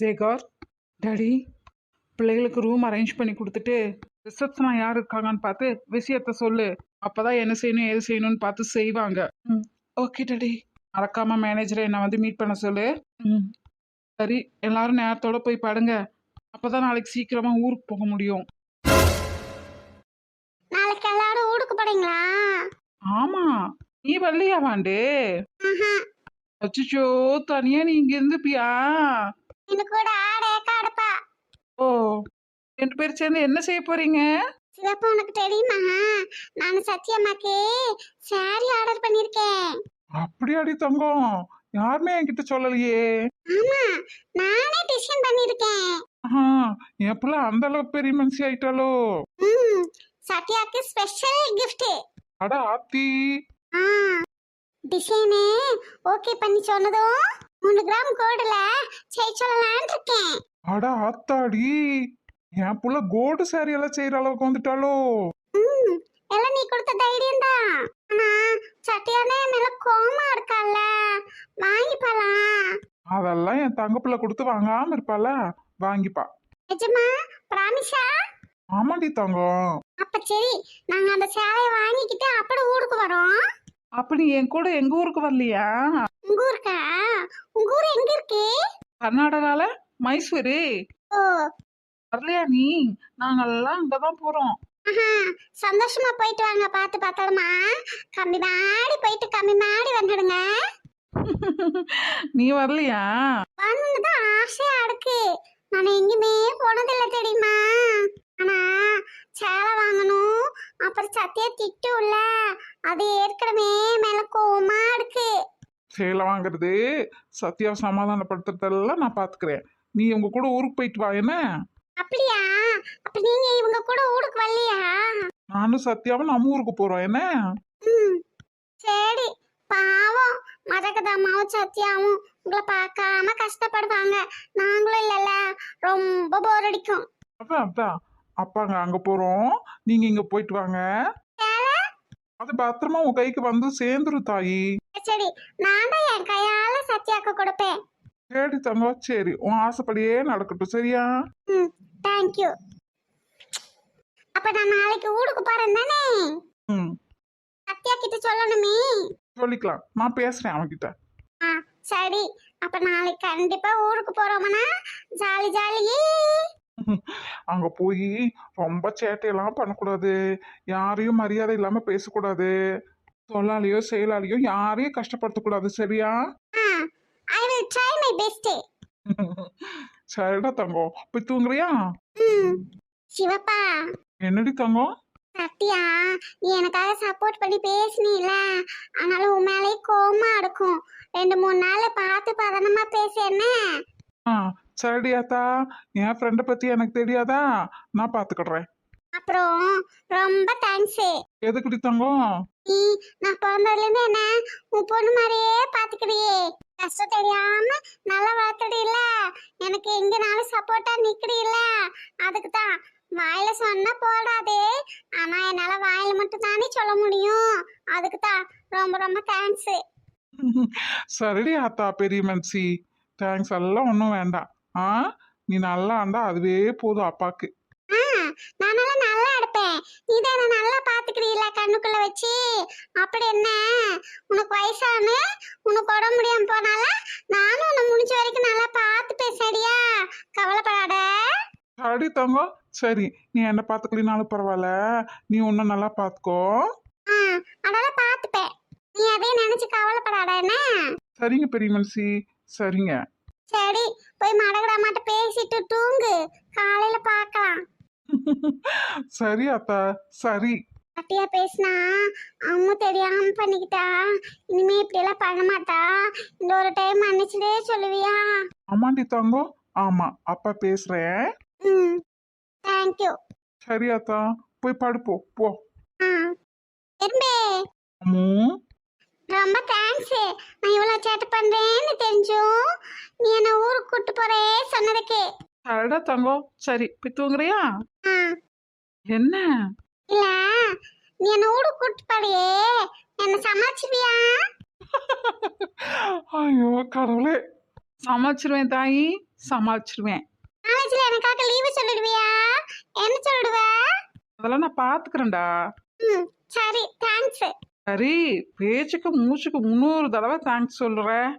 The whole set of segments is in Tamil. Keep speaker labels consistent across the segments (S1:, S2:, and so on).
S1: சேகர் டாடி பிள்ளைகளுக்கு ரூம் அரேஞ்ச் பண்ணி கொடுத்துட்டு ரிசப்ஷனாக யார் இருக்காங்கன்னு பார்த்து விஷயத்த சொல்லு. அப்பதான் என்ன செய்யணும் எது செய்யணும்னு பார்த்து செய்வாங்க. ம். Okay daddy. மறக்காம மேனேஜரை என்னை வந்து மீட் பண்ண சொல்லு. ம். சரி எல்லாரும் நேரத்தோட போய் படுங்க. அப்பதான் நாளைக்கு சீக்கிரமா ஊருக்கு போக முடியும்.
S2: நாளைக்கு எல்லாரும் ஊருக்கு போறீங்களா?
S1: ஆமா. நீ வரலையா வாண்டு அச்சோ தனியா நீ இங்க இருந்துப்பியா?
S2: எனக்கு கூட ஆடே காடுப்பா.
S1: ஓ ரெண்டு பேர் சேர்ந்து என்ன செய்ய போறீங்க?
S2: சிவப்பு உனக்கு தெரியுமா? நான் சத்யம்மாக்கு saree ஆர்டர் பண்ணிருக்கேன்.
S1: அப்படியாடி தங்கம். யாருமே என்கிட்ட சொல்லலையே.
S2: ஆமா நானே டிசைன் பண்ணிருக்கேன்.
S1: என் பிள்ளை அந்த அளவுக்கு பெரிய மனுஷி ஆயிட்டாலோ
S2: சத்யாக்கு ஸ்பெஷல் gift.
S1: அட ஆத்தி.
S2: டிசைனு ஓகே பண்ணி சொன்னதும் மூணு கிராம் கோடுல செய்ய சொல்லலாம்னு இருக்கேன்.
S1: அட ஆத்தாடி என் புள்ள கோல்டு சாரி எல்லாம் செய்யற அளவுக்கு வந்துட்டாலோ
S2: ம் எல்லாம் நீ கொடுத்த தைரியம் தான். ஆனா சத்யானே மேல கோமா இருக்கால. வாங்கிப்பாலாம்
S1: அதெல்லாம் என் தங்க பிள்ளை கொடுத்து வாங்காம இருப்பால. வாங்கிப்பா
S2: நிஜமா? பிராமிஷா?
S1: ஆமாடி தங்கம்.
S2: அப்ப சரி நாங்க அந்த சேலையை வாங்கிக்கிட்டு அப்படி ஊருக்கு வரோம்.
S1: அப்ப நீ என் கூட எங்க ஊருக்கு வரலையா?
S2: உங்க ஊருக்கா? உங்க ஊர் எங்க இருக்கு?
S1: கர்நாடகால மைசூரு.
S2: ஓ.
S1: வரலையா நீ? நாங்கெல்லாம் அங்கதான் போறோம்.
S2: சந்தோஷமா போயிட்டு வாங்க பார்த்து பார்த்தோமா கம்மி மாடி போயிட்டு கம்மி மாடி வந்துடுங்க.
S1: நீ வரலையா?
S2: வரணும்னு தான் ஆசையா இருக்கு. நான் எங்கேயுமே போனதில்லை தெரியுமா? ஆனா சேலை வாங்கணும். அப்புறம் சத்தியா திட்டும்ல. அது ஏற்கனவே மேல கோவமா இருக்கு.
S1: சேலை வாங்குறது சத்யாவை சமாதானப்படுத்துறதெல்லாம் நான் பாத்துக்கிறேன். நீ உங்க கூட ஊருக்கு போயிட்டு வா என்ன?
S2: அப்படியா? அப்ப நீங்க இவங்க கூட ஊருக்கு வரலையா?
S1: நானும் சத்யாவும் நம்ம ஊருக்கு போறோம் என்ன?
S2: ம். சரி. பாவம். மதகதம்மாவும் சத்யாவும் உங்களை பார்க்காம கஷ்டப்படுவாங்க. நாங்களும் இல்லைல்ல. ரொம்ப போர் அடிக்கும்.
S1: அதான் அதான். அப்பாங்க அங்க போறோம். நீங்க இங்க போயிட்டு வாங்க. அது பத்திரமா உன் கைக்கு வந்து சேர்ந்துரும் தாயி.
S2: சரி நான் தான் என் கையால சத்யாக்கு கொடுப்பேன்.
S1: சரி தங்கம் சரி. உன் ஆசைப்படியே நடக்கட்டும் சரியா?
S2: ம் தேங்க்யூ அப்ப நான் நாளைக்கு ஊருக்கு போறேன் தானே?
S1: ம்.
S2: சத்யா கிட்ட சொல்லணுமே.
S1: சொல்லிக்கலாம். நான் பேசுறேன் அவன்கிட்ட.
S2: ஆ சரி. அப்ப நாளைக்கு கண்டிப்பா ஊருக்கு போறோம்னா ஜாலி ஜாலியே
S1: அங்க போய் ரொம்ப சேட்டையெல்லாம் பண்ணக்கூடாது. யாரையும் மரியாதை இல்லாம பேசக்கூடாது. சொல்லாலேயோ செயலாலேயோ யாரையும் கஷ்டப்படுத்தக்கூடாது. சரியா?
S2: I will try my best
S1: சரிடா தங்கம். போய் தூங்குறியா?
S2: சிவப்பா.
S1: என்னடி தங்கம்?
S2: சத்யா நீ எனக்காக சப்போர்ட் பண்ணி பேசுனீல. அதனால உன் மேலே கோவமா இருக்கும். ரெண்டு மூணு நாள் பார்த்து பதனமா பேசு என்ன?
S1: சரிடி அத்தா என் ஃப்ரெண்டை பத்தி எனக்கு தெரியாதா? நான் பாத்துக்கிடுறேன்
S2: அப்புறம் ரொம்ப தேங்க்ஸ்
S1: எதுக்குடி தங்கம்?
S2: நீ நான் பிறந்ததுலேருந்து என்ன உன் பொண்ணு மாதிரியே பார்த்துக்கிறியே கஷ்டம் தெரியாம நல்லா வளர்த்துடில்ல எனக்கு எங்கனாலும் சப்போர்ட்டா நிக்கிறீல்ல. அதுக்கு தான் வாயில சொன்னா போடாதே. ஆனா என்னால வாயில மட்டும் தானே சொல்ல முடியும். அதுக்கு தான் ரொம்ப ரொம்ப தேங்க்ஸ்
S1: சரிடி அத்தா பெரிய மனுஷி. தேங்க்ஸ் எல்லாம் ஒன்றும் வேண்டாம். ஆ? நீ நல்லா ஆண்டா அதுவே போதும் அப்பாக்கு.
S2: நானெல்லாம் நல்லா எடுப்பேன். நீ தானே நல்லா பாத்துக்கிறீல்ல கண்ணுக்குள்ள வச்சு? அப்படி என்ன? உனக்கு வயசானு? உனக்கு உடம்பு முடியாம போனால நானும் உன்னை முடிஞ்ச வரைக்கும் நல்லா பார்த்து பேசடியா கவலைப்படாத.
S1: சரி தங்கம். சரி நீ என்ன பார்த்துக்கலினாலும் பரவாயில்ல. நீ ஒன்றும் நல்லா பார்த்துக்கோ
S2: ஆ அதெல்லாம் பார்த்துப்பேன் நீ அதையும் நினைச்சு கவலைப்படாத என்ன?
S1: சரிங்க பெரிய மனுஷி. சரிங்க.
S2: சரி போய் மடகடாமாட்ட பேசிட்டு தூங்கு. காலையில பார்க்கலாம்
S1: சரி அத்தா சரி.
S2: அப்படியா பேசினா அம்மா தெரியாம பண்ணிக்கிட்டா. இனிமே இப்படி எல்லாம் பண்ண மாட்டா. இந்த ஒரு டைம் மன்னிச்சுட்டே சொல்லுவியா?
S1: ஆமாண்டி தங்கம் ஆமா அப்பா பேசுறேன்.
S2: ம் தேங்க்யூ
S1: சரி அத்தா போய் படுப்போ போ.
S2: ஆ எறும்பே.
S1: அம்மு.
S2: ரொம்ப தேங்க்ஸ் நான் இவ்வளோ சேட்டை பண்ணுறேன்னு தெரிஞ்சும் நீ என்னை ஊருக்கு கூட்டு போறே சொன்னதுக்கு.
S1: சரிடா தங்கம். சரி போய் தூங்குறியா?
S2: ஆ.
S1: என்ன?
S2: இல்ல நீ என்னை ஊருக்கு கூட்டு போறியே? என்னை சமாளிச்சுவியா
S1: ஐயோ கடவுளே. சமாளிச்சிருவேன் தாயி சமாளிச்சிருவேன்.
S3: காலேஜ்ல எனக்காக லீவு சொல்லிடுவியா? என்ன சொல்லிடுவ?
S1: அதெல்லாம் நான் பார்த்துக்கிறேன்டா
S3: ம் சரி தேங்க்ஸ்
S1: சரி பேச்சுக்கு மூச்சுக்கு முந்நூறு தடவை தேங்க்ஸ் சொல்கிறேன்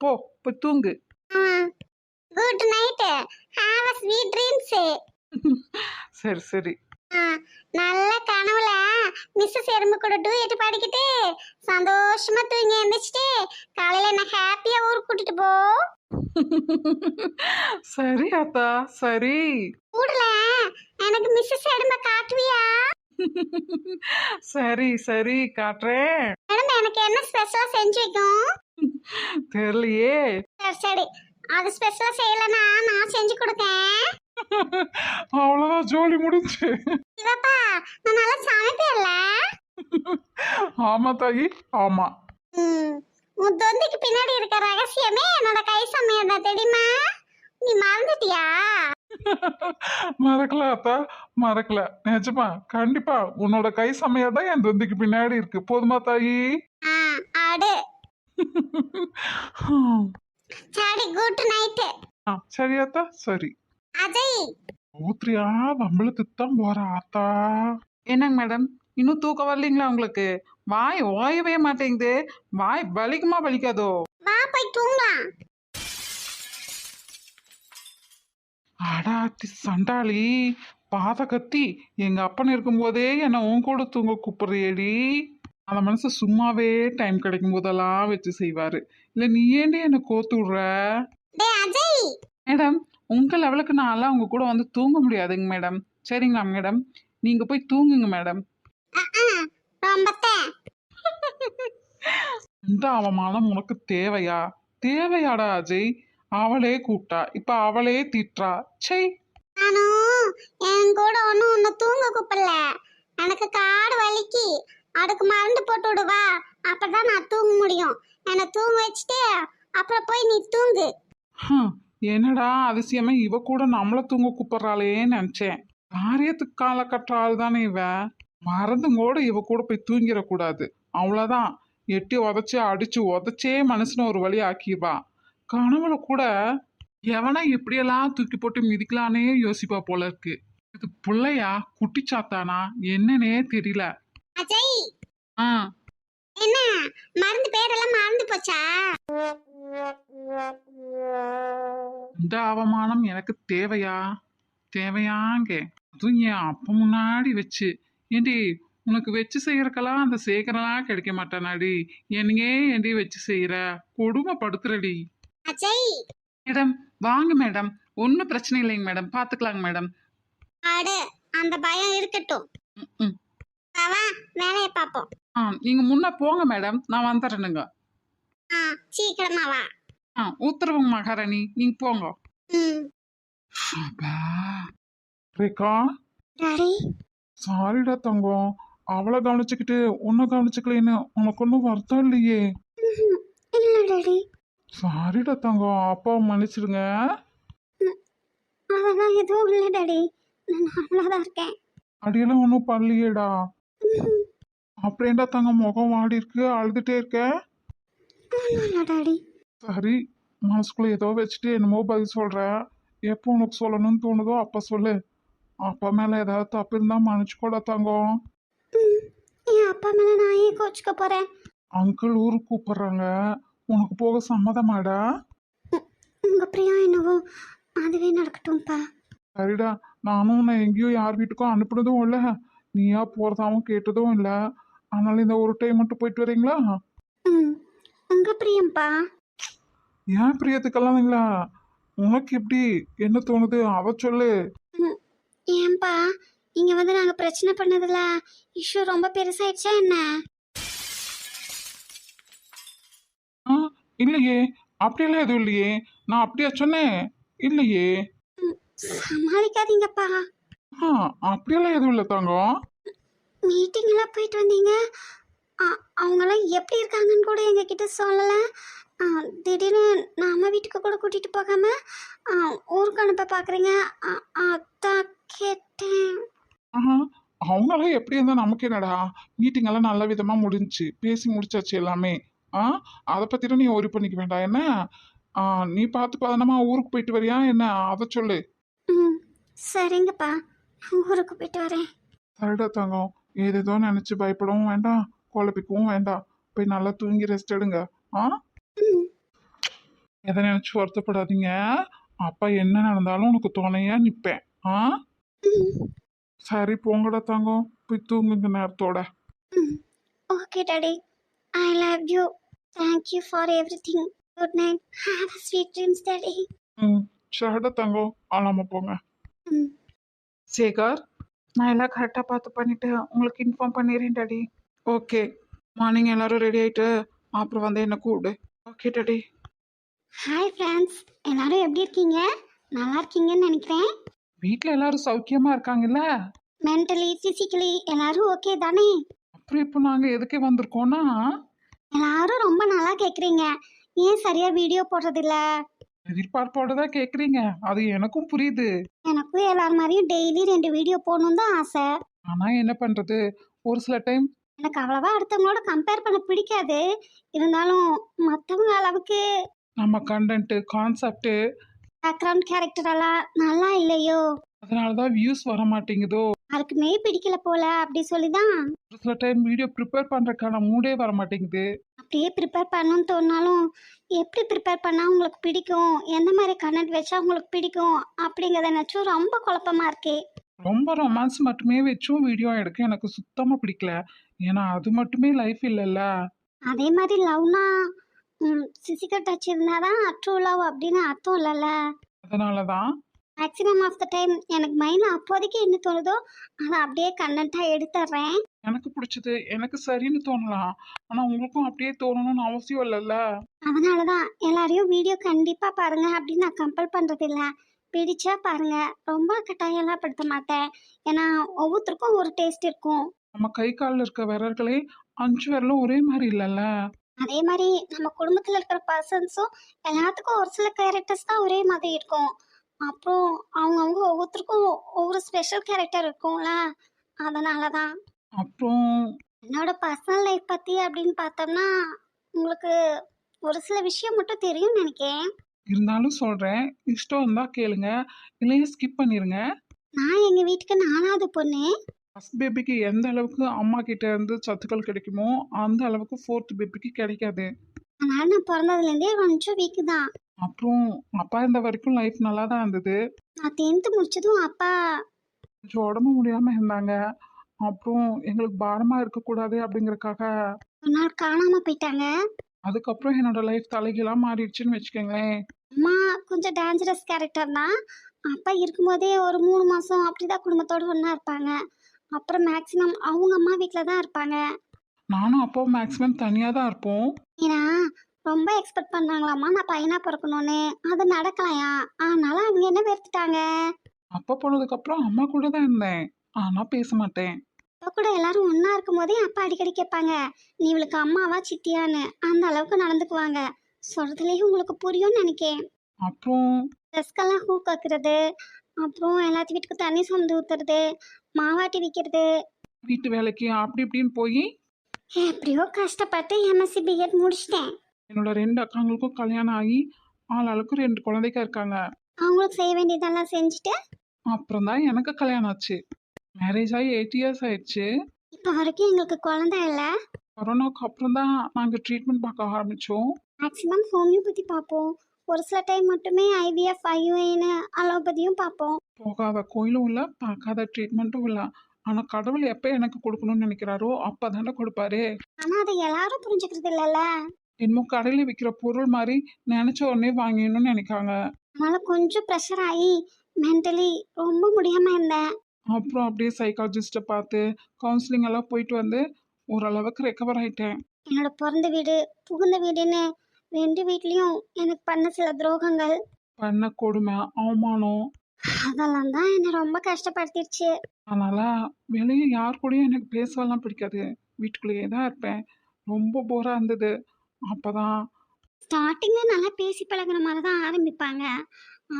S1: போ போய் தூங்கு.
S3: Good night have a sweet dreams
S1: சரி சரி.
S3: நல்ல கனவுல மிஸ்ஸஸ் எறும்பு கூட டூயட் பாடிக்கிட்டு சந்தோஷமா தூங்கி எந்திரிச்சிட்டு காலையில என்ன ஹாப்பியா ஊருக்கு கூட்டிட்டு போ.
S1: சரி அத்தா சரி.
S3: ஊர்ல எனக்கு மிஸ்ஸஸ் எறும்பை காட்டுவியா?
S1: சரி சரி காட்டுறேன்.
S3: மேடம் எனக்கு என்ன ஸ்பெஷலா செஞ்சு வைக்கும்
S1: தெரியலையே.
S3: சரி சரி. அது ஸ்பெஷலா செய்யலன்னா நான் செஞ்சு கொடுக்கேன்
S1: அவ்வளோதான் ஜோலி முடிஞ்சு.
S3: சிவப்பா நான் நல்லா சமைப்பேன்ல.
S1: ஆமா தாயி. ஆமா.
S3: உன் தொந்திக்கு பின்னாடி இருக்க ரகசியமே என்னோட கை சமையல் தான் தெரியுமா? நீ மறந்துட்டியா?
S1: மறக்கல அத்தா மறக்கல. நிஜமா கண்டிப்பா. உன்னோட கை சமையல் தான் என் தொந்திக்கு பின்னாடி இருக்கு. போதுமா தாயி?
S3: சரி குட் நைட்
S1: சரி அத்தா சரி.
S3: அஜய்.
S1: ஊத்ரியா வம்பளத்துக்கு தான் போறா ஆத்தா என்னங்க மேடம்? இன்னும் தூக்கம் வரலீங்களா உங்களுக்கு? வாய் ஓயவே மாட்டேங்குது. வாய் வலிக்குமா வலிக்காதோ?
S3: வா போய் தூங்கலாம்.
S1: அடாத்தி சண்டாளி. பாத கத்தி எங்க அப்பன் இருக்கும்போதே என்னை உன் கூட தூங்க கூப்பிடுறியடி. அந்த மனசு சும்மாவே டைம் கிடைக்கும் போதெல்லாம் வச்சு செய்வாரு. இல்ல நீ ஏண்டி என்னை கோத்து விடுற? மேடம் உங்க லெவலுக்கு நான்லாம் உங்க கூட வந்து தூங்க முடியாதுங்க மேடம். சரிங்களா மேடம்? நீங்க போய் தூங்குங்க மேடம். இந்த அவமானம் உனக்கு தேவையா? தேவையாடா அஜய். அவளே கூப்பிட்டா இப்ப அவளே திட்டுறா சை
S3: நானும் என் கூட ஒன்றும் உன்னை தூங்க கூப்பிடல எனக்கு காடு வலிக்கு அதுக்கு மருந்து போட்டு விடுவா அப்பதான் நான் தூங்க முடியும் என்னை தூங்க வச்சுட்டு அப்புறம் போய் நீ தூங்கு
S1: என்னடா அதிசயமா இவ கூட நம்மள தூங்க கூப்பிடுறாளேன்னு நினைச்சேன் காரியத்துக்கு கால கட்டுற ஆள் தானே இவ மறந்தும் கூட இவ கூட போய் தூங்கிடக்கூடாது அவ்வளோதான் எட்டி உதச்சி அடிச்சு உதச்சே மனுஷனை ஒரு வழி ஆக்கிடுவா கனவுல கூட எவனை எப்படியெல்லாம் தூக்கி போட்டு மிதிக்கலானே யோசிப்பா போல இருக்கு இது புள்ளையா குட்டிச்சாத்தானா என்னன்னே தெரியல.
S3: அஜய்!
S1: ஆ.
S3: என்ன மருந்து பேரெல்லாம் மறந்து போச்சா?
S1: இந்த அவமானம் எனக்கு தேவையா? தேவையாங்க. அதுவும் என் அப்ப முன்னாடி வச்சு. ஏண்டி உனக்கு வச்சு செய்யறக்கெல்லாம் அந்த சேகரெல்லாம் கிடைக்க மாட்டானாடி. என்னையே ஏண்டி வச்சு செய்யற? கொடுமைப்படுத்துறடி.
S3: அஜய்.
S1: மேடம் வாங்க மேடம். ஒன்றும் பிரச்சனை இல்லைங்க மேடம். பார்த்துக்கலாங்க மேடம்.
S3: ஆடு அந்த பயம் இருக்கட்டும்.
S1: ம், ம்.
S3: வா வேலையை பார்ப்போம்.
S1: ஆ நீங்கள் முன்ன போங்க மேடம். நான் வந்துடுறேனுங்க
S3: ஆ சீக்கிரமா வா.
S1: ஆ உத்தரவுங்க மகாராணி நீங்கள் போங்க.
S3: ம்.
S1: அப்பா. ரேகா.
S3: டாடி
S1: சாரிடா தங்கம். அவளை கவனிச்சுக்கிட்டு உன்னை கவனிச்சுக்கலேன்னு உனக்கு ஒன்றும் வருத்தம் இல்லையே.
S3: இல்லை டாடி
S1: சாரிடா தங்கம் அப்பா மன்னிச்சிடுங்க.
S3: அதெல்லாம் எதுவும் இல்லை டாடி. நான் நார்மலாக தான் இருக்கேன்.
S1: அடியெல்லாம் ஒன்றும் பண்ணலையேடா. அப்படியேண்டா தங்கம் முகம் வாடி இருக்கு? அழுதுட்டே இருக்க?
S3: டாடி.
S1: சரி மனசுக்குள்ள ஏதோ வச்சுட்டு என்னமோ பதில் சொல்ற. எப்போ உனக்கு சொல்லணும்னு தோணுதோ அப்போ சொல்லு. அப்பா மேலே ஏதாவது தப்பு இருந்தால் மன்னிச்சுக்கோடா தங்கம்.
S3: என் அப்பா மேலே நான் ஏன் கோச்சிக்க போகிறேன்
S1: அங்கிள் ஊருக்கு கூப்பிடுறாங்க. உனக்கு போக சம்மதமாடா?
S3: உங்கள் பிரியா என்னவோ அதுவே நடக்கட்டும்ப்பா.
S1: சரிடா நானும் உன்னை எங்கேயும் யார் வீட்டுக்கும் அனுப்புனதும் இல்லை. நீயா போகிறதாவும் கேட்டதும் இல்லை. அதனால இந்த ஒரு டைம் மட்டும் போயிட்டு வரீங்களா?
S3: ம் உங்கள் பிரியம்ப்பா
S1: ஏன் பிரியத்துக்கெல்லாம் இல்லைங்களா உனக்கு எப்படி? என்ன தோணுது? அவ சொல்லு.
S3: ஏன்பா இங்கே வந்து நாங்கள் பிரச்சனை பண்ணதில்ல இஷ்யூ ரொம்ப பெருசாயிடுச்சா என்ன
S1: ஆ இல்லையே அப்படியெல்லாம் எதுவும் இல்லையே. நான் அப்படியா சொன்னேன்? இல்லையே.
S3: சமாளிக்காதீங்கப்பா.
S1: ஆ அப்படியெல்லாம் எதுவும் இல்லை தங்கம்.
S3: மீட்டிங்லாம் போயிட்டு வந்தீங்க. அ- அவங்கெல்லாம் எப்படி இருக்காங்கன்னு கூட எங்ககிட்ட சொல்லலை. திடீர்னு நாம வீட்டுக்கு கூட கூட்டிகிட்டு போகாம ஊருக்கு அனுப்ப பார்க்குறீங்க அதான் கேட்டேன்.
S1: அவங்களாம் எப்படி இருந்தால் நமக்கு என்னடா? மீட்டிங் எல்லாம் நல்ல விதமாக முடிஞ்சுச்சு. பேசி முடிச்சாச்சு எல்லாமே. ஆ? அதை பற்றிலாம் நீ ஒரி பண்ணிக்க வேண்டாம். என்ன? ஆ நீ பார்த்து பதனமா ஊருக்கு போயிட்டு வரியா? என்ன? அதை சொல்லு.
S3: ம். சரிங்கப்பா. ஊருக்கு போயிட்டு வரேன்.
S1: சரிடா தங்கம். ஏதேதோ நினச்சி பயப்படவும் வேண்டாம். குழப்பிக்கவும் வேண்டாம். போய் நல்லா தூங்கி ரெஸ்ட் எடுங்க. ஆ? எதை நினச்சி வருத்தப்படாதீங்க. அப்பா என்ன நடந்தாலும் உனக்கு துணையா நிற்பேன் ஆ? சரி போங்கடா தங்கம். போய் தூங்குங்க நேரத்தோட.
S3: Okay daddy. I love you thank you for everything good night have a sweet dreams daddy
S1: ம் சரிடா தங்கம் ஆளாம போங்க.
S3: ம்.
S1: சேகர்? நான் எல்லாம் கரெக்டாக பார்த்து பண்ணிட்டு உங்களுக்கு இன்ஃபார்ம் பண்ணிடுறேன் டாடி ஓகே மார்னிங் எல்லாரும் ரெடி ஆயிட்டு அப்புறம் வந்து என்ன கூப்பிடு. ஓகே டாடி
S3: ஹாய் ஃப்ரெண்ட்ஸ் எல்லாரும் எப்படி இருக்கீங்க? நல்லா இருக்கீங்கன்னு நினைக்கிறேன்.
S1: வீட்டில் எல்லாரும் சௌக்கியமா இருக்காங்கல்ல?
S3: மென்டலி ஃபிசிக்கலி எல்லாரும் ஓகே தானே?
S1: அப்புறம் இப்போ நாங்கள் எதுக்கு வந்திருக்கோம்னா
S3: எல்லாரும் ரொம்ப நல்லா கேட்குறீங்க ஏன் சரியா வீடியோ போடுறதில்ல?
S1: எதிர்பார்ப்போட தான் கேட்குறீங்க அது எனக்கும் புரியுது.
S3: எனக்கும் எல்லார் மாதிரியும் டெய்லி ரெண்டு வீடியோ போகணும் தான் ஆசை.
S1: ஆனால் என்ன பண்ணுறது ஒரு சில டைம்
S3: எனக்கு அவ்வளவா அடுத்தவங்களோட கம்பேர் பண்ண பிடிக்காது. இருந்தாலும் மற்றவங்க அளவுக்கு
S1: நம்ம கண்டென்ட்டு கான்செப்ட்டு
S3: பேக்ரவுண்ட் கேரக்டர் எல்லாம் நல்லா இல்லையோ?
S1: அதனால தான் வியூஸ் வர மாட்டேங்குதோ
S3: யாருக்குமே பிடிக்கல போல அப்படி சொல்லி தான்
S1: ஒரு சில டைம் வீடியோ ப்ரிப்பேர் பண்ணுறதுக்கான மூடே வர மாட்டேங்குது
S3: அப்படியே ப்ரிப்பேர் பண்ணணும்னு தோணுனாலும் எப்படி ப்ரிப்பேர் பண்ணால் உங்களுக்கு பிடிக்கும்? எந்த மாதிரி கண்டென்ட் வச்சா உங்களுக்கு பிடிக்கும்? அப்படிங்கிறத நினச்சும் ரொம்ப குழப்பமா இருக்கே.
S1: ரொம்ப ரொமான்ஸ் மட்டுமே வச்சும் வீடியோ எடுக்க எனக்கு சுத்தமாக பிடிக்கல. ஏன்னா அது மட்டுமே லைஃப் இல்லைல்ல.
S3: அதே மாதிரி லவ்னா ஃபிசிக்கல் டச் இருந்தால் தான் ட்ரூ லவ் அப்படின்னு அர்த்தம் இல்லைல்ல.
S1: அதனால தான்
S3: மேக்ஸிமம் ஆஃப் த டைம் எனக்கு மைண்டில் அப்போதைக்கு என்ன தோணுதோ அதை அப்படியே கண்டென்ட்டாக எடுத்துடுறேன்
S1: எனக்கு பிடிச்சது எனக்கு சரின்னு தோணலாம். ஆனால் உங்களுக்கும் அப்படியே தோணணும்னு அவசியம் இல்லைல்ல?
S3: அதனால தான் எல்லாரையும் வீடியோ கண்டிப்பாக பாருங்க அப்படின்னு நான் கம்பல் பண்ணுறதில்ல பிடிச்சா பாருங்க. ரொம்ப கட்டாயம்லாம் படுத்த மாட்டேன். ஏன்னா ஒவ்வொருத்தருக்கும் ஒரு டேஸ்ட் இருக்கும்.
S1: நம்ம கை காலில் இருக்க விரல்களே அஞ்சு விரலும் ஒரே மாதிரி இல்லைல்ல?
S3: அதே மாதிரி நம்ம குடும்பத்தில் இருக்கிற பர்சன்ஸும் எல்லாத்துக்கும் ஒரு சில கேரக்டர்ஸ் தான் ஒரே மாதிரி இருக்கும். அப்புறம் அவங்கவுங்க ஒவ்வொருத்தருக்கும் ஒவ்வொரு ஸ்பெஷல் கேரக்டர் இருக்கும்ல. அதனால தான்
S1: அப்புறம்
S3: என்னோட பர்சனல் லைஃப் பற்றி அப்படின்னு பார்த்தோம்னா உங்களுக்கு ஒரு சில விஷயம் மட்டும் தெரியும்னு நினைக்கிறேன்.
S1: இருந்தாலும் சொல்கிறேன் இஷ்டம் இருந்தால் கேளுங்க. இல்லையா ஸ்கிப் பண்ணிடுங்க
S3: நான் எங்கள் வீட்டுக்கு நாலாவது பொண்ணு.
S1: ஃபஸ்ட் பேபிக்கு எந்த அளவுக்கு அம்மா கிட்ட இருந்து சத்துக்கள் கிடைக்குமோ அந்த அளவுக்கு ஃபோர்த் பேபிக்கு கிடைக்காது.
S3: அதனால நான் பிறந்ததுலேருந்தே கொஞ்சம் வீக்கு தான்.
S1: அப்புறம் அப்பா இருந்த வரைக்கும் லைஃப் நல்லா தான் இருந்தது.
S3: நான் டென்த்து முடிச்சதும் அப்பா
S1: கொஞ்சம் உடம்பு முடியாமல் இருந்தாங்க. அப்புறம் எங்களுக்கு பாரமாக இருக்கக்கூடாது அப்படிங்கறக்காக
S3: ஒரு நாள் காணாமல் போயிட்டாங்க.
S1: அதுக்கப்புறம் என்னோட லைஃப் தலைகீழாக மாறிடுச்சுன்னு வச்சுக்கோங்களேன்.
S3: அம்மா கொஞ்சம் டேஞ்சரஸ் கேரக்டர் தான். அப்பா இருக்கும்போதே ஒரு மூணு மாதம் அப்படிதான் குடும்பத்தோடு ஒன்றா இருப்பாங்க. அப்புறம் மேக்ஸிமம் அவங்க அம்மா வீட்டில் தான் இருப்பாங்க.
S1: நானும் அப்போ மேக்ஸிமம் தனியாக தான் இருப்போம்.
S3: ஏன்னா ரொம்ப எக்ஸ்பெக்ட் பண்ணாங்களாம்மா நான் பையனாக பிறக்கணும்னு. அது நடக்கலையா? அதனால அவங்க என்ன வெறுத்துட்டாங்க?
S1: அப்பா போனதுக்கப்புறம் அம்மா கூட தான் இருந்தேன். ஆனால் பேச மாட்டேன்.
S3: இப்போ கூட எல்லாரும் ஒன்றா இருக்கும்போதே அப்பா அடிக்கடி கேட்பாங்க நீ இவளுக்கு அம்மாவா சித்தியான்னு? அந்த அளவுக்கு நடந்துக்குவாங்க. சொல்கிறதுலேயே உங்களுக்கு புரியும்னு நினைக்கேன்.
S1: அப்புறம்?
S3: ட்ரெஸ்க்கெல்லாம் ஹூ வைக்கிறது அப்புறம் எல்லாத்து வீட்டுக்கு தண்ணி சுமந்து ஊற்றுறது மாவாட்டி விற்கிறது
S1: வீட்டு வேலைக்கு அப்படி இப்படின்னு போய்?
S3: எப்படியோ கஷ்டப்பட்டு எம்எஸ்சி பிஎட் முடிச்சிட்டேன்.
S1: என்னோட ரெண்டு அக்காங்களுக்கும் கல்யாணம் ஆகி ஆளாளுக்கும் ரெண்டு குழந்தைங்க இருக்காங்க.
S3: அவங்களுக்கு செய்ய வேண்டியதெல்லாம் செஞ்சுட்டு?
S1: அப்புறம் தான் எனக்கு கல்யாணம் ஆச்சு. மேரேஜ் ஆகி எயிட் இயர்ஸ் ஆயிடுச்சு.
S3: இப்போ வரைக்கும் எங்களுக்கு குழந்தை இல்லை?
S1: கொரோனாவுக்கு அப்புறம் தான் நாங்கள் ட்ரீட்மெண்ட் பார்க்க ஆரம்பித்தோம்
S3: மேக்ஸிமம் ஹோமியோபதி பார்ப்போம். ஒரு சில டைம் மட்டுமே ஐவிஎஃப் ஐயுஐன்னு அலோபதியும் பார்ப்போம்.
S1: போகாத கோயிலும் இல்லை பார்க்காத ட்ரீட்மெண்ட்டும் இல்லை. ஆனால் கடவுள் எப்போ எனக்கு கொடுக்கணும்னு நினைக்கிறாரோ அப்போ தானே கொடுப்பாரு.
S3: ஆனால் அதை எல்லாரும் புரிஞ்சுக்கிறது இல்லைல்ல?
S1: என்னமோ கடையில் விற்கிற பொருள் மாதிரி நினச்ச உடனே வாங்கிடணும்னு நினைக்காங்க.
S3: அதனால கொஞ்சம் ப்ரெஷர் ஆகி மென்டலி ரொம்ப முடியாமல் இருந்தேன்.
S1: அப்புறம் அப்படியே சைக்காலஜிஸ்ட்டை பார்த்து கவுன்சிலிங் எல்லாம் போயிட்டு வந்து ஓரளவுக்கு ரெக்கவர் ஆயிட்டேன்.
S3: என்னோட பிறந்த வீடு புகுந்த வீடுன்னு ரெண்டு வீட்லேயும் எனக்கு பண்ண சில துரோகங்கள்.
S1: பண்ண கொடுமை அவமானம்.
S3: அதெல்லாம் தான் என்னை ரொம்ப கஷ்டப்படுத்திடுச்சு.
S1: அதனால் வெளியே யார் கூடயும் எனக்கு பேசவெல்லாம் பிடிக்காது. வீட்டுக்குள்ளேயே தான் இருப்பேன். ரொம்ப போராக இருந்தது. அப்போ தான்
S3: ஸ்டார்டிங்கில் நல்லா பேசி பழகுன மாதிரி தான் ஆரம்பிப்பாங்க.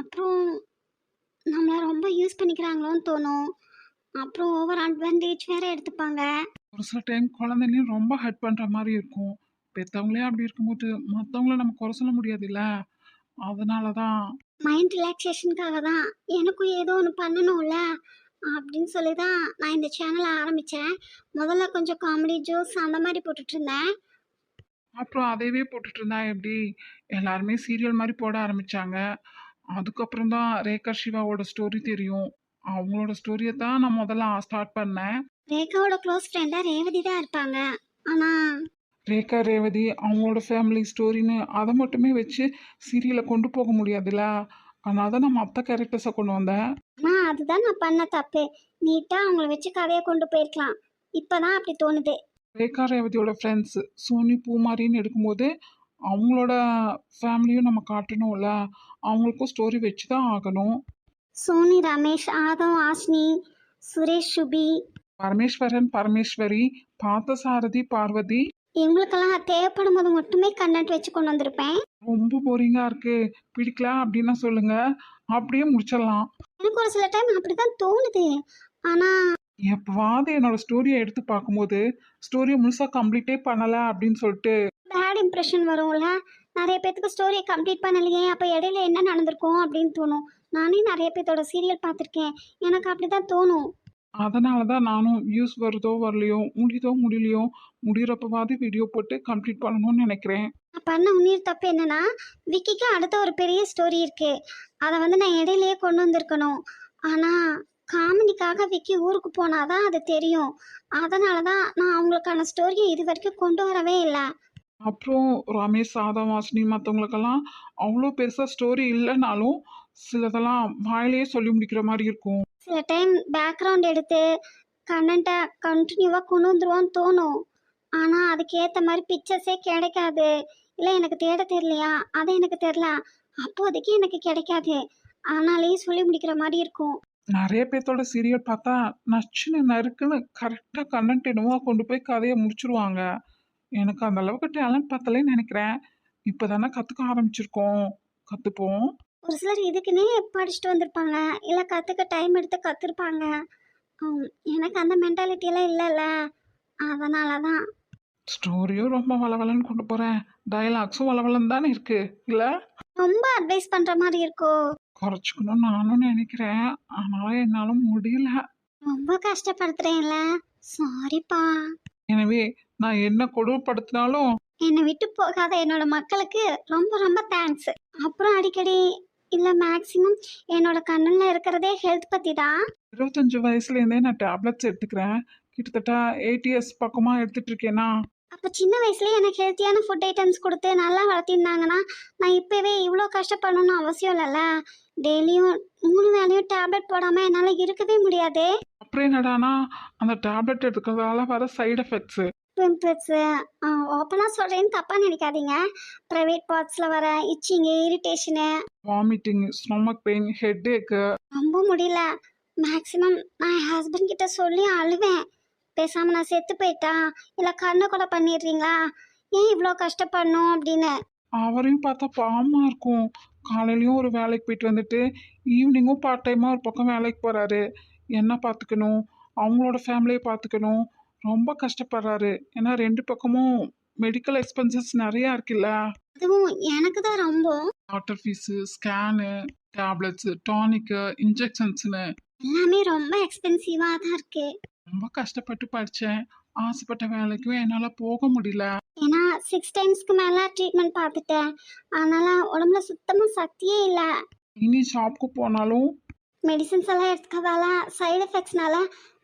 S3: அப்புறம் நம்மளை ரொம்ப யூஸ் பண்ணிக்கிறாங்களோன்னு தோணும். அப்புறம் ஓவர் அட்வான்டேஜ் வேற எடுத்துப்பாங்க.
S1: ஒரு சில டைம் குழந்தைங்களையும் ரொம்ப ஹர்ட் பண்ணுற மாதிரி இருக்கும். பெற்றவங்களே அப்படி இருக்கும்போது மற்றவங்கள நம்ம குறை சொல்ல முடியாதுல்ல? அதனால தான்
S3: மைண்ட் ரிலாக்ஸேஷனுக்காக தான் எனக்கும் ஏதோ ஒன்று பண்ணணும்ல? அப்படின்னு சொல்லி தான் நான் இந்த சேனலை ஆரம்பித்தேன் முதல்ல கொஞ்சம் காமெடி ஜோக்ஸ் அந்த மாதிரி போட்டுட்டு இருந்தேன்.
S1: அப்புறம் அதையவே போட்டுட்டு இருந்தா எப்படி? எல்லாருமே சீரியல் மாதிரி போட ஆரம்பிச்சாங்க. அதுக்கப்புறம் தான் ரேகா சிவாவோட ஸ்டோரி தெரியும். அவங்களோட ஸ்டோரியை தான் நான் முதல்ல ஸ்டார்ட் பண்ணேன்.
S3: ரேகாவோட க்ளோஸ் ஃப்ரெண்டாக ரேவதி தான் இருப்பாங்க. ஆனால்
S1: ரேகா ரேவதி அவங்களோட ஃபேமிலி ஸ்டோரின்னு அதை மட்டுமே வச்சு சீரியலை கொண்டு போக முடியாதுல்ல? அதனால தான் நான் மற்ற கேரக்டர்ஸை கொண்டு வந்தேன்.
S3: ஆனால் அதுதான் நான் பண்ண தப்பு. நீட்டாக அவங்கள வச்சு கதையை கொண்டு போயிருக்கலாம். இப்போ தான் அப்படி தோணுது.
S1: ரேகா ரேவதியோட ஃப்ரெண்ட்ஸ் சோனி பூமாரின்னு எடுக்கும்போது அவங்களோட ஃபேமிலியும் நம்ம காட்டணும்ல. அவங்களுக்கும் ஸ்டோரி வச்சு தான் ஆகணும்.
S3: சோனி ரமேஷ் ஆதவ் ஆஷ்னி சுரேஷ் சுபி.
S1: பரமேஸ்வரன் பரமேஸ்வரி பார்த்தசாரதி பார்வதி.
S3: இவங்களுக்கெல்லாம் தேவைப்படும் போது மட்டுமே கண்டென்ட் வச்சு கொண்டு வந்திருப்பேன்.
S1: ரொம்ப போரிங்காக இருக்கு. பிடிக்கல அப்படின்னா சொல்லுங்க. அப்படியே முடிச்சிடலாம்.
S3: எனக்கு ஒரு சில டைம் அப்படி தான் தோணுது. ஆனால்
S1: எப்பவாவது என்னோட ஸ்டோரியை எடுத்து பார்க்கும்போது ஸ்டோரியை முழுசாக கம்ப்ளீட்டே பண்ணலை அப்படின்னு சொல்லிட்டு
S3: பேட் இம்ப்ரெஷன் வரும்ல? நிறைய பேத்துக்கு ஸ்டோரியை கம்ப்ளீட் பண்ணலையே அப்போ இடையில என்ன நடந்திருக்கும் அப்படின்னு தோணும். நானே நிறைய பேர்த்தோட சீரியல் பார்த்துருக்கேன். எனக்கு அப்படி தான் தோணும்.
S1: அதனால தான் நானும் வியூஸ் வருதோ வரலையோ முடியுதோ முடியலையோ முடிகிறப்பவாது வீடியோ போட்டு கம்ப்ளீட் பண்ணணும்னு நினைக்கிறேன்.
S3: நான் பண்ண உன்னீர் தப்பு என்னன்னா விக்கிக்கு அடுத்த ஒரு பெரிய ஸ்டோரி இருக்கு. அதை வந்து நான் இடையிலேயே கொண்டு வந்திருக்கணும். ஆனால் காமெடிக்காக விக்கி ஊருக்கு போனாதான் அது தெரியும். அதனால தான் நான் அவங்களுக்கான ஸ்டோரியை இது வரைக்கும் கொண்டு வரவே இல்லை.
S1: அப்புறம் ரமேஷ் சாதவாசினி மற்றவங்களுக்கெல்லாம் அவ்வளோ பெருசாக ஸ்டோரி இல்லைனாலும் சிலதெல்லாம் வாயிலேயே சொல்லி முடிக்கிற மாதிரி இருக்கும்.
S3: சில டைம் பேக்ரவுண்ட் எடுத்து கண்டென்ட்டை கண்டினியூவாக கொண்டு வந்துருவோன்னு தோணும். ஆனால் அதுக்கேற்ற மாதிரி பிக்சர்ஸே கிடைக்காது. இல்லை எனக்கு தேட தெரியலையா? அது எனக்கு தெரில அப்போதைக்கு எனக்கு கிடைக்காது. ஆனாலே சொல்லி முடிக்கிற மாதிரி இருக்கும்.
S1: நிறைய பேர்த்தோட சீரியல் பார்த்தா நச்சுன்னு நறுக்குன்னு கரெக்டாக கண்டென்ட் என்னவோ கொண்டு போய் கதையை முடிச்சிருவாங்க. எனக்கு அந்த அளவுக்கு டேலண்ட் பத்தலைன்னு நினைக்கிறேன். இப்போ தானே கற்றுக்க ஆரம்பிச்சிருக்கோம். கற்றுப்போம்
S3: ஒரு சிலர் இதுக்குன்னே படிச்சுட்டு வந்திருப்பாங்க. இல்லை கற்றுக்க டைம் எடுத்து கற்றுருப்பாங்க எனக்கு அந்த மென்டாலிட்டியெல்லாம் இல்லைல்ல. அதனால தான்.
S1: ஸ்டோரியும் ரொம்ப வளவலன்னு கொண்டு போகிறேன் டயலாக்ஸும் வளவலன்னு தானே இருக்கு. இல்லை?
S3: ரொம்ப அட்வைஸ் பண்ணுற மாதிரி இருக்கோ?
S1: குறைச்சிக்கணும்னு நானும் நினைக்கிறேன். ஆனால் என்னால் முடியல.
S3: ரொம்ப கஷ்டப்படுத்துறேன்ல சாரிப்பா
S1: எனவே நான் என்ன கொடுமைப்படுத்தினாலும்
S3: என்னை விட்டு போகாத என்னோட மக்களுக்கு ரொம்ப ரொம்ப தேங்க்ஸ் அப்புறம் அடிக்கடி இல்லை மேக்ஸிமம் என்னோட கண்ணில் இருக்கிறதே ஹெல்த் பற்றி தான்
S1: இருபத்தஞ்சு வயசுலேருந்தே நான் டேப்லெட்ஸ் எடுத்துக்கிறேன். கிட்டத்தட்ட எயிட் இயர்ஸ் பக்கமாக எடுத்துட்டு இருக்கேனா?
S3: அப்போ சின்ன வயசுலேயே எனக்கு ஹெல்த்தியான ஃபுட் ஐட்டம்ஸ் கொடுத்து நல்லா வளர்த்திருந்தாங்கன்னா நான் இப்போவே இவ்வளோ கஷ்டப்படணும்னு அவசியம் இல்லைல்ல? டெய்லியும் மூணு வேலையும் டேப்லெட் போடாமல் என்னால் இருக்கவே முடியாது.
S1: அப்புறம் என்னடானா அந்த டேப்லெட் எடுக்கிறதால வர சைடு எஃபெக்ட்ஸு
S3: பிம்பிள்ஸு ஓப்பனாக சொல்கிறேன்னு தப்பாக நினைக்காதீங்க. ப்ரைவேட் பார்ட்ஸில் வர itching irritation
S1: vomiting stomach pain headache
S3: ரொம்ப முடியல. மேக்ஸிமம் நான் என் ஹஸ்பண்ட் கிட்ட சொல்லி அழுவேன். பேசாமல் நான் செத்து போயிட்டா? இல்லை கண்ணை கூட பண்ணிடுறீங்களா? ஏன் இவ்வளோ கஷ்டப்படணும் அப்படின்னு.
S1: அவரையும் பார்த்தா பாவமாக இருக்கும். காலையிலயும் ஒரு வேலைக்கு போயிட்டு வந்துட்டு ஈவினிங்கும் பார்ட் டைமாக ஒரு பக்கம் வேலைக்கு போகிறாரு என்ன பார்த்துக்கணும்? அவங்களோட ஃபேமிலியை பார்த்துக்கணும். ரொம்ப கஷ்டப்படுறாரு. ஏன்னா ரெண்டு பக்கமும் மெடிக்கல் எக்ஸ்பென்சஸ் நிறையா இருக்குல்ல?
S3: அதுவும் எனக்கு தான் ரொம்ப.
S1: Doctor fees scan tablets tonic இன்ஜெக்ஷன்ஸ்னு
S3: எல்லாமே ரொம்ப எக்ஸ்பென்சிவாக தான் இருக்குது
S1: ரொம்ப கஷ்டப்பட்டு படித்தேன் ஆசைப்பட்ட வேலைக்கும் என்னால் போக முடியல.
S3: ஏன்னா சிக்ஸ் டைம்ஸ்க்கு மேலே ட்ரீட்மெண்ட் பார்த்துட்டேன் அதனால் உடம்புல சுத்தமாக சக்தியே இல்லை.
S1: இனி ஷாப்புக்கு போனாலும்
S3: மெடிசின்ஸ் எல்லாம் எடுத்துக்கிறதால சைடு எஃபெக்ட்ஸ்னால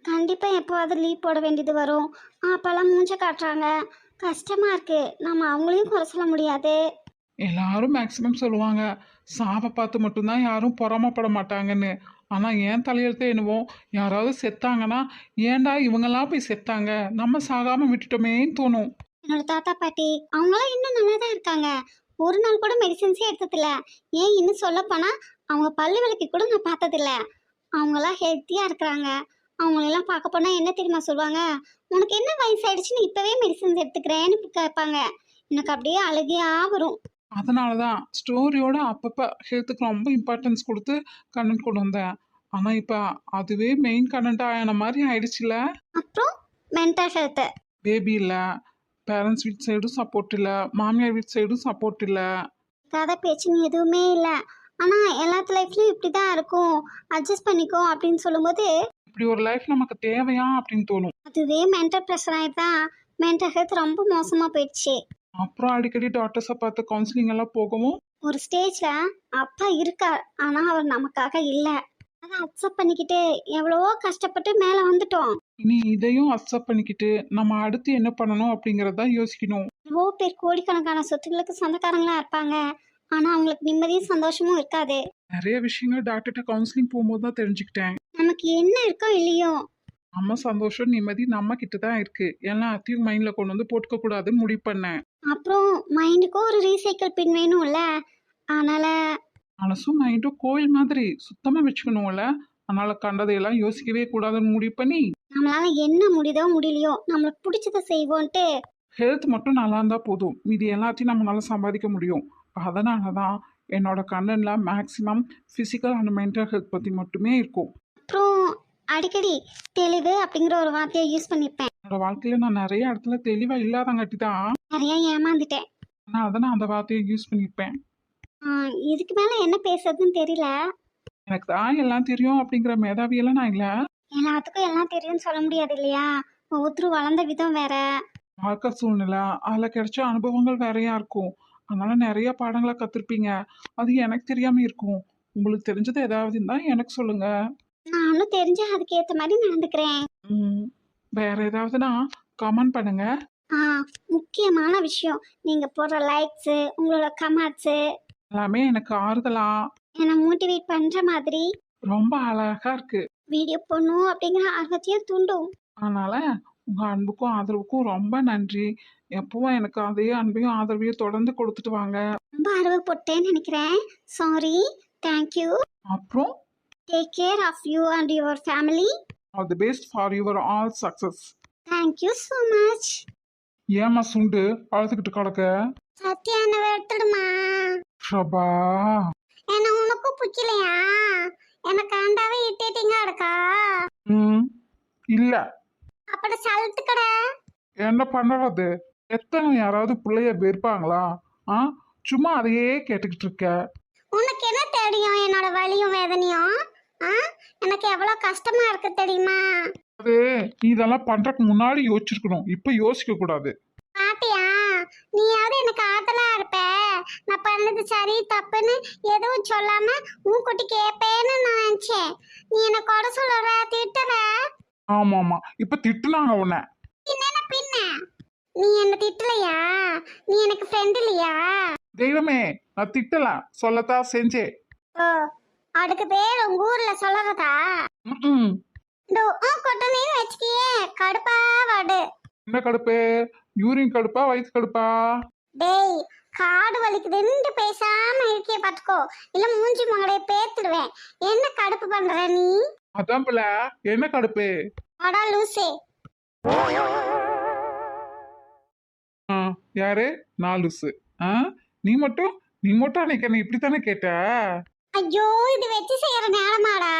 S3: கண்டிப்பாக எப்போவாது லீவ் போட வேண்டியது வரும். அப்போல்லாம் மூஞ்ச காட்டுறாங்க. கஷ்டமாக இருக்குது நம்ம அவங்களையும் குறை சொல்ல முடியாது.
S1: எல்லாரும் மேக்ஸிமம் சொல்லுவாங்க. சாவை பார்த்து மட்டும்தான் யாரும் பொறாமப்பட மாட்டாங்கன்னு. ஆனால் ஏன் தலையெழுத்தே என்னவோ யாராவது செத்தாங்கன்னா ஏன்டா இவங்கெல்லாம் போய் செத்தாங்க? நம்ம சாகாமல் விட்டுட்டோமேன்னு தோணும்.
S3: என்னோட தாத்தா பாட்டி. அவங்களாம் இன்னும் நல்லா தான் இருக்காங்க. ஒரு நாள் கூட மெடிசின்ஸே எடுத்ததில்ல. ஏன் இன்னும் சொல்லப்போனால் அவங்க பல்லு விளக்கி கூட நான் பார்த்ததில்ல. அவங்களாம் ஹெல்த்தியாக இருக்கிறாங்க. அவங்களெல்லாம் பார்க்க போனால் என்ன தெரியுமா சொல்லுவாங்க? உனக்கு என்ன வயசாயிடுச்சுன்னு இப்போவே மெடிசின்ஸ் எடுத்துக்கிறேன்னு கேட்பாங்க. எனக்கு அப்படியே அழுகையாக வரும்.
S1: அதனால தான் ஸ்டோரியோட அப்பப்போ ஹெல்த்துக்கு ரொம்ப இம்பார்ட்டன்ஸ் கொடுத்து கண்டென்ட் கொண்டு வந்தேன். ஆனால் இப்போ அதுவே மெயின் கண்டென்ட் ஆன மாதிரி ஆயிடுச்சுல?
S3: அப்புறம் மென்டல் ஹெல்த்து
S1: பேபி இல்லை பேரண்ட்ஸ் வீட் சைடும் சப்போர்ட் இல்லை மாமியார் வீட் சைடும் சப்போர்ட் இல்லை.
S3: கதை பேச்சுன்னு எதுவுமே இல்லை. ஆனால் எல்லாத்து லைஃப்லையும் இப்படி தான் இருக்கும். அட்ஜஸ்ட் பண்ணிக்கோ அப்படின்னு சொல்லும்போது
S1: இப்படி ஒரு லைஃப் நமக்கு தேவையா அப்படின்னு தோணும்.
S3: அதுவே மென்டல் ப்ரெஷர் ஆகிதான் மென்டல் ஹெல்த் ரொம்ப மோசமாக போயிடுச்சு.
S1: அப்புறம் அடிக்கடி டாக்டர்ஸை பார்த்து கவுன்சிலிங் எல்லாம் போகவும்.
S3: ஒரு ஸ்டேஜில் அப்பா இருக்கார் ஆனால் அவர் நமக்காக இல்லை. அதை அக்செப்ட் பண்ணிக்கிட்டு எவ்வளவோ கஷ்டப்பட்டு மேலே வந்துட்டோம்.
S1: இனி இதையும் அக்செப்ட் பண்ணிக்கிட்டு நம்ம அடுத்து என்ன பண்ணணும் அப்படிங்கறத யோசிக்கணும்.
S3: எவ்வளோ பேர் கோடிக்கணக்கான சொத்துக்களுக்கு சொந்தக்காரங்களா இருப்பாங்க. ஆனால் அவங்களுக்கு நிம்மதியும் சந்தோஷமும் இருக்காது.
S1: நிறைய விஷயங்கள் டாக்டர்கிட்ட கவுன்சிலிங் போகும்போது தான் தெரிஞ்சுக்கிட்டேன்.
S3: நமக்கு என்ன இருக்கோ இல்லையோ.
S1: நம்ம சந்தோஷம் நிம்மதி நம்ம கிட்ட தான் இருக்கு. எல்லாத்தையும் மைண்ட்ல கொண்டு வந்து போட்டுக்க கூடாதுன்னு முடிவு பண்ணேன்.
S3: அப்புறம் மைண்டுக்கும் ஒரு ரீசைக்கிள் பின் வேணும்ல. அதனால
S1: மனசும் மைண்டும் கோயில் மாதிரி சுத்தமா வச்சுக்கணும்ல. அதனால கண்டதையெல்லாம் யோசிக்கவே கூடாதுன்னு முடிவு பண்ணி.
S3: நம்மளால என்ன முடியுதோ முடியலையோ நம்மளுக்கு பிடிச்சதை செய்வோன்ட்டு.
S1: ஹெல்த் மட்டும் நல்லா இருந்தா போதும். மீதி எல்லாத்தையும் நம்மளால சம்பாதிக்க முடியும். அதனால தான் என்னோட கண்டன்ல maximum physical and mental health பத்தி மட்டுமே இருக்கும்.
S3: அப்புறம் அடிக்கடி தெளிவு அப்படிங்கிற ஒரு வார்த்தையை யூஸ் பண்ணியிருப்பேன்
S1: என்னோட வாழ்க்கையில நான் நிறைய இடத்துல தெளிவா இல்லாதங்காட்டி தான்
S3: நிறைய ஏமாந்துட்டேன்.
S1: அதனால தான் நான் அந்த வார்த்தையை யூஸ் பண்ணியிருப்பேன்.
S3: இதுக்கு மேலே என்ன பேசுறதுன்னு தெரியல.
S1: எனக்கு தான் எல்லாம் தெரியும் அப்படிங்கிற மேதாவியெல்லாம் நான் இல்லை.
S3: எல்லாத்துக்கும் எல்லாம் தெரியும்னு சொல்ல முடியாது இல்லையா? ஒவ்வொருத்தரும் வளர்ந்த விதம் வேற.
S1: வாழ்க்கை சூழ்நிலை அதில் கிடைச்ச அனுபவங்கள் வேறையா இருக்கும். அதனால நிறைய பாடங்களை கற்றுருப்பீங்க அது எனக்கு தெரியாம இருக்கும். உங்களுக்கு தெரிஞ்சது ஏதாவது இருந்தால் எனக்கு சொல்லுங்க.
S3: நானும் தெரிஞ்சு அதுக்கேற்ற மாதிரி நடந்துக்கிறேன்.
S1: ம், வேற ஏதாவதுனா கமெண்ட் பண்ணுங்க.
S3: முக்கியமான விஷயம். நீங்கள் போடுற லைக்ஸு உங்களோட கமெண்ட்ஸு
S1: எல்லாமே எனக்கு ஆறுதலா?
S3: என்னை மோட்டிவேட் பண்ணுற மாதிரி.
S1: ரொம்ப அழகா இருக்கு.
S3: வீடியோ போடணும் அப்படிங்கிற ஆர்வத்தையும் தூண்டும்.
S1: அதனால உங்க அன்புக்கும் ஆதரவுக்கும் ரொம்ப நன்றி. எப்பவும் எனக்கு அதே அன்பையும் ஆதரவையும் தொடர்ந்து கொடுத்துட்டு வாங்க.
S3: ரொம்ப அருவப்பட்டேன்னு நினைக்கிறேன். சாரி தேங்க்யூ
S1: அப்புறம்?
S3: Take care of you and your family
S1: all the best for your all success
S3: thank you so much
S1: ஏமா சுண்டு? அழுதுகிட்டு கிடக்க?
S3: சத்யா என்ன எடுத்துடுமா
S1: ஷபா.
S3: என்ன உனக்கும் பிடிக்கலையா எனக்கு ஆண்டாவே இட்டிட்டிங்க இருக்கா
S1: ம் இல்லை.
S3: அப்படி சலத்துக்கடா
S1: என்ன பண்ணுறது எத்தனை யாராவது பிள்ளைய வெறுப்பாங்களா? ஆ சும்மா அதையே கேட்டுக்கிட்டு இருக்க.
S3: உனக்கு என்ன தெரியும்? என்னோட வலியும் வேதனையும்? ஆ எனக்கு எவ்வளோ கஷ்டமா இருக்கு தெரியுமா?
S1: அது நீ இதெல்லாம் பண்றதுக்கு முன்னாடி யோசிச்சிருக்கணும். இப்போ யோசிக்க கூடாது.
S3: பாட்டியா நீயாவது எனக்கு ஆத்தலா இருப்ப. நான் பண்ணது சரி தப்புன்னு எதுவும் சொல்லாம உன் குட்டி கேப்பேன்னு நான் நினைச்சேன். நீ என்ன கொடை சொல்லுற திட்டுற
S1: ஆமா ஆமா இப்ப திட்டுனாங்க உன்னை.
S3: என்னென்ன பின்ன. நீ என்ன திட்டலையா? நீ எனக்கு ஃப்ரெண்ட் இல்லையா?
S1: தெய்வமே நான் திட்டல. சொல்லத்தான் செஞ்சேன்.
S3: ஓ அதுக்கு பேர் உங்க ஊர்ல சொல்லறதா?
S1: ம்ம்.
S3: உ கொட்டனையும் வச்சுக்கியே கடுப்பா வாடு.
S1: என்ன கடுப்பு? யூரின் கடுப்பா வயிற்று கடுப்பா?
S3: டேய் காடு வலிக்குதுன்னு பேசாம இருக்கிய பாத்துக்கோ இல்ல மூஞ்சி மகடைய பேத்துடுவேன். என்ன கடுப்பு பண்ற நீ?
S1: அதான் பிள்ள என்ன கடுப்பு?
S3: அடா லூசே.
S1: யாரு? நாலுசு ஆ நீ மட்டும் நீ மட்டும் அன்னைக்கு என்ன இப்படித்தானே கேட்ட?
S3: ஐயோ இது வச்சு செய்யற நேரமாடா.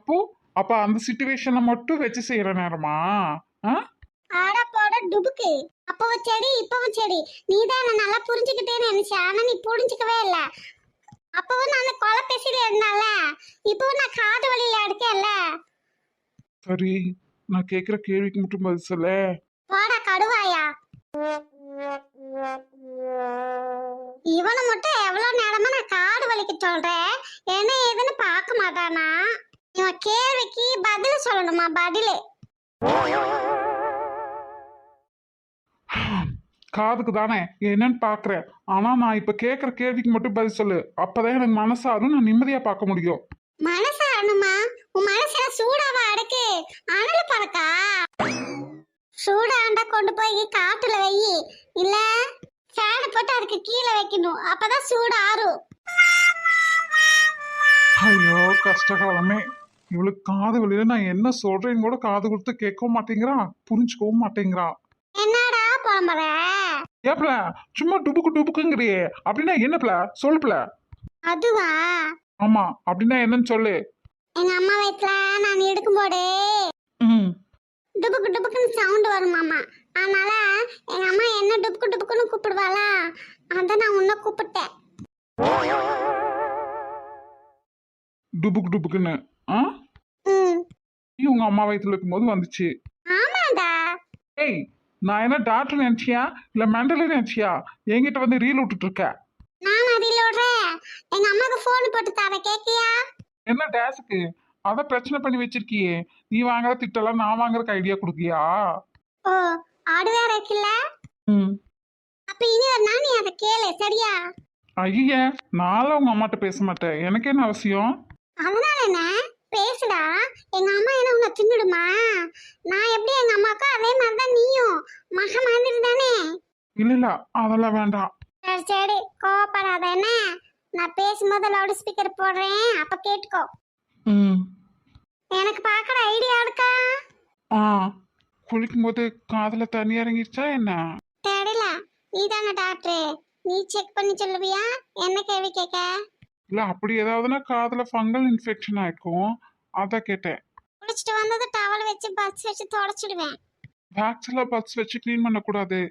S1: அப்போ அப்ப அந்த சுச்சுவேஷனை மட்டும் வச்சு செய்யற நேரமா? ஆ?
S3: ஆடா போட டுபுக்கு. அப்பவும் செடி இப்பவும் செடி. நீ தான் என்ன நல்லா புரிஞ்சுக்கிட்டேன்னு நினைச்சேன் ஆனா நீ புரிஞ்சுக்கவே இல்ல. அப்பவும் நான் கொலை பேசில இருந்தால இப்பவும் நான் காது வழியில இருக்கேன்ல
S1: சரி நான் கேக்குற கேள்விக்கு மட்டும் பதில் சொல்ல.
S3: போடா கடுவாயா. இவனை மட்டும் எவ்வளவு நேரமா நான் காடு வலிக்க சொல்றேன்? என்ன ஏதுன்னு பார்க்க மாட்டானா? இவன் கேள்விக்கு பதில் சொல்லணுமா? பதிலு.
S1: காதுக்கு தானே? என்னன்னு பாக்குறேன் ஆனா நான் இப்ப கேக்குற கேள்விக்கு மட்டும் பதில் சொல்லு. அப்பதான் எனக்கு மனசாரும் நான் நிம்மதியா பார்க்க முடியும்.
S3: மனசு அணுமா உன் மனசுல சூடாவா அடக்கு? அனல பறக்கா சூடாண்டா கொண்டு போய் காட்டுல வை. இல்ல ஃபேனை போட்டு அதுக்கு கீழே வைக்கணும். அப்பதான் சூடு ஆறும்
S1: ஐயோ கஷ்டகாலமே. இவளுக்கு காது வழியில நான் என்ன சொல்றேன்னு கூட காது கொடுத்து கேட்கவும் மாட்டேங்கிறான் புரிஞ்சுக்கவும் மாட்டேங்கிறான்
S3: என்னடா புலம்புற?
S1: ஏப்ல சும்மா டுபுக்கு டுபுக்குங்கிறியே அப்படின்னா என்னப்ல சொல்லுப்ல
S3: அதுவா?
S1: ஆமா அப்படின்னா என்னன்னு சொல்லு.
S3: எங்க அம்மா வயிற்றுல நான் எடுக்கும்போது
S1: ம்
S3: டுபுக்கு டுபுக்குன்னு சவுண்ட் வருமாமா அதனால எங்க அம்மா என்ன டுபுக்கு டுபுக்குன்னு கூப்பிடுவாளா? அதான் நான் உன்னை கூப்பிட்டேன்.
S1: டுபுக்கு டுபுக்குன்னு. ஆ? நீ உங்க அம்மா வயித்துல இருக்கும்போது வந்துச்சு.
S2: ஆமாடா.
S1: ஏய் நான் என்ன டாக்டர் நினைச்சியா? இல்ல மெண்டல் நினைச்சியா? என்கிட்ட வந்து ரீல் விட்டுட்டு இருக்க
S2: நான் அடியில் விடுறேன். எங்க அம்மாக்கு ஃபோன் போட்டு தர கேக்கியா
S1: என்ன டேஸுக்கு அத பிரச்சனை பண்ணி வச்சிருக்கியே. நீ வாங்குற திட்டெல்லாம் நான் வாங்குறதுக்கு ஐடியா கொடுக்கியா?
S2: ஓ ஆடு வேற இருக்குல்ல?
S1: ம்.
S2: அப்ப இனி ஒரு நாள் நீ அதை கேளு சரியா?
S1: ஐய நானும் உங்க அம்மாட்ட பேச மாட்டேன். எனக்கு என்ன அவசியம்?
S2: அதனால என்ன? பேசுடா. எங்க அம்மா என்ன உன்னை தின்னுடுமா? நான் எப்படி எங்க அம்மாக்கோ அதே மாதிரி தான் நீயும்? மக மாதிரி தானே?
S1: இல்ல இல்ல அதெல்லாம் வேண்டாம்.
S2: சரி சரி கோவப்படாத என்ன? நான் பேசும்போது லவுட் ஸ்பீக்கர் போடுறேன் அப்ப கேட்டுக்கோ. எனக்கு பார்க்குற ஐடியா இருக்கா?
S1: ஆ. குளிக்கும்போது காதுல தண்ணி இறங்கிருச்சா என்ன?
S2: தெரியல. நீ தானே டாக்டர் நீ செக் பண்ணி சொல்லுவியா? என்ன கேள்வி கேட்க?
S1: இல்ல அப்படி ஏதாவதுன்னா காதுல ஃபங்கல் இன்ஃபெக்ஷன் ஆயிருக்கும். அத கேட்டேன்.
S2: குளிச்சுட்டு வந்தது டவல் வச்சு பஸ் வச்சு தொடச்சிடுவேன்.
S1: பேக்ஸ்ல பட்ஸ் வச்சு க்ளீன் பண்ணக்கூடாது.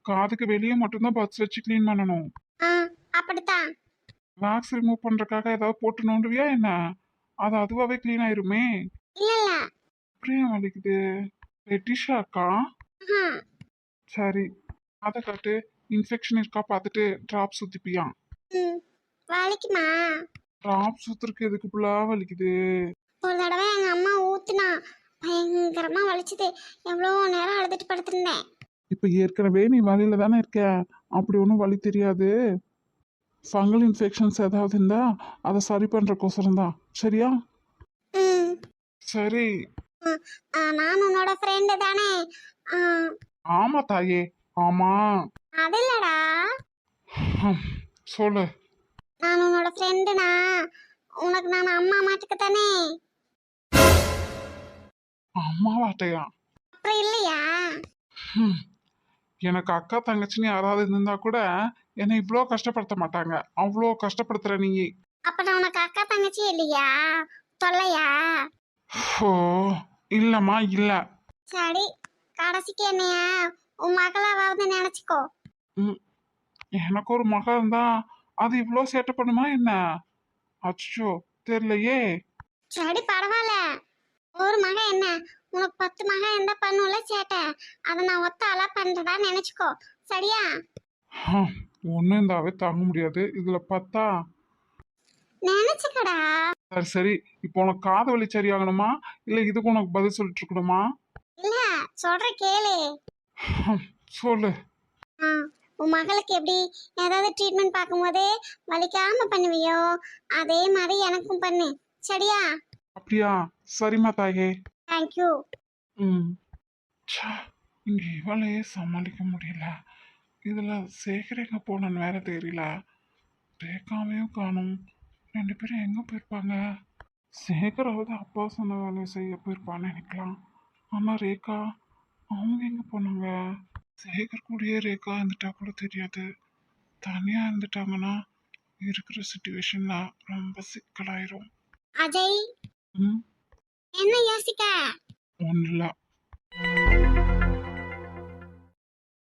S1: காதுக்கு வெளியே மட்டும்தான் பட்ஸ் வச்சு க்ளீன் பண்ணணும்.
S2: ஆ அப்படித்தான்.
S1: வேக்ஸ் ரிமூவ் பண்றதுக்காக ஏதாவது போட்டு நோண்டுவியா என்ன? அது அதுவாவே க்ளீன் ஆயிருமே.
S2: இல்ல இல்ல
S1: அப்படியே வலிக்குது. ரெட்டிஷாக்கா
S2: ஆஹா.
S1: சரி. அதை காட்டு. இன்ஃபெக்ஷன் இருக்கா பார்த்துட்டு ட்ராப் சுத்திப்பியா?
S2: ம். வலிக்குமா?
S1: ட்ராப் சுத்துறதுக்கு எதுக்கு புள்ளா வலிக்குது?
S2: ஒரு தடவை எங்க அம்மா ஊத்துனா பயங்கரமா வலிச்சுது. எவ்வளோ நேரம் அழுதுட்டு படுத்திருந்தேன்.
S1: இப்போ ஏற்கனவே நீ வலியில தானே இருக்க. அப்படி ஒன்றும் வலி தெரியாது. ஃபங்கல் இன்ஃபெக்ஷன்ஸ் ஏதாவது இருந்தா அதை சரி பண்றக்கோசரம் தான். சரியா?
S2: ம்.
S1: சரி.
S2: ஆ, நான் உன்னோட ஃப்ரெண்டு தானே. ஆ,
S1: ஆமா தாயே. ஆமா.
S2: அது இல்லடா.
S1: ஹம், சொல்லு.
S2: நான் உன்னோட ஃப்ரெண்டுனா உனக்கு நான் அம்மா மாட்டுக்கு தானே.
S1: அம்மா வாட்டையா
S2: அப்புறம் இல்லையா?
S1: எனக்கு அக்கா தங்கச்சின்னு யாராவது இருந்தா கூட என்னை இவ்வளோ கஷ்டப்படுத்த மாட்டாங்க. அவ்வளோ கஷ்டப்படுத்துற நீ.
S2: அப்ப நான் உனக்கு அக்கா தங்கச்சி இல்லையா? தொல்லையா?
S1: ஓ இல்லம்மா இல்ல.
S2: சரி கடைசிக்கு என்னைய உன் மகளாவது நினைச்சுக்கோ.
S1: ம், எனக்கு ஒரு மகன் இருந்தா அது இவ்வளோ சேட்டை பண்ணுமா என்ன? அச்சோ தெரியலையே
S2: சரி பரவாயில்ல. ஒரு மகன் என்ன? உனக்கு பத்து மகன் எந்த பண்ணுல சேட்டை. அதை நான் ஒத்த ஆளா பண்றதா நினைச்சுக்கோ. சரியா?
S1: ஒன்றும் இருந்தாவே தாங்க முடியாது. இதுல பார்த்தா
S2: நினைச்சுக்கடா.
S1: சரி சரி. இப்போ உனக்கு காது வலி சரியாகணுமா? இல்லை இதுக்கு உனக்கு பதில் சொல்லிட்டு இருக்கணுமா
S2: இல்ல சொல்ற கேளு.
S1: சொல்லு.
S2: உன் மகளுக்கு எப்படி? ஏதாவது ட்ரீட்மெண்ட் பார்க்கும்போது வலிக்காம பண்ணுவியோ? அதே மாதிரி எனக்கும் பண்ணு. சரியா?
S1: அப்படியா? சரிம்மா தாயே.
S2: தேங்க்யூ
S1: ம். இங்க இவளையே சமாளிக்க முடியல. இதுல சேகர் எங்க போனான்னு வேற தெரியல. ரேகாவையும் காணும். ரெண்டு பேரும் எங்க போயிருப்பாங்க? சேகராவது அப்பா சொன்ன வேலையை செய்ய போயிருப்பான்னு நினைக்கலாம். ஆனா ரேகா அவங்க எங்க போனாங்க? சேகர் கூடயே ரேகா இருந்துட்டா கூட தெரியாது. தனியா இருந்துட்டாங்கன்னா இருக்கிற சுச்சுவேஷன்ல ரொம்ப சிக்கலாயிரும்.
S2: அஜய்
S1: ம்?
S2: என்ன யோசிக்க?
S1: ஒன்றும்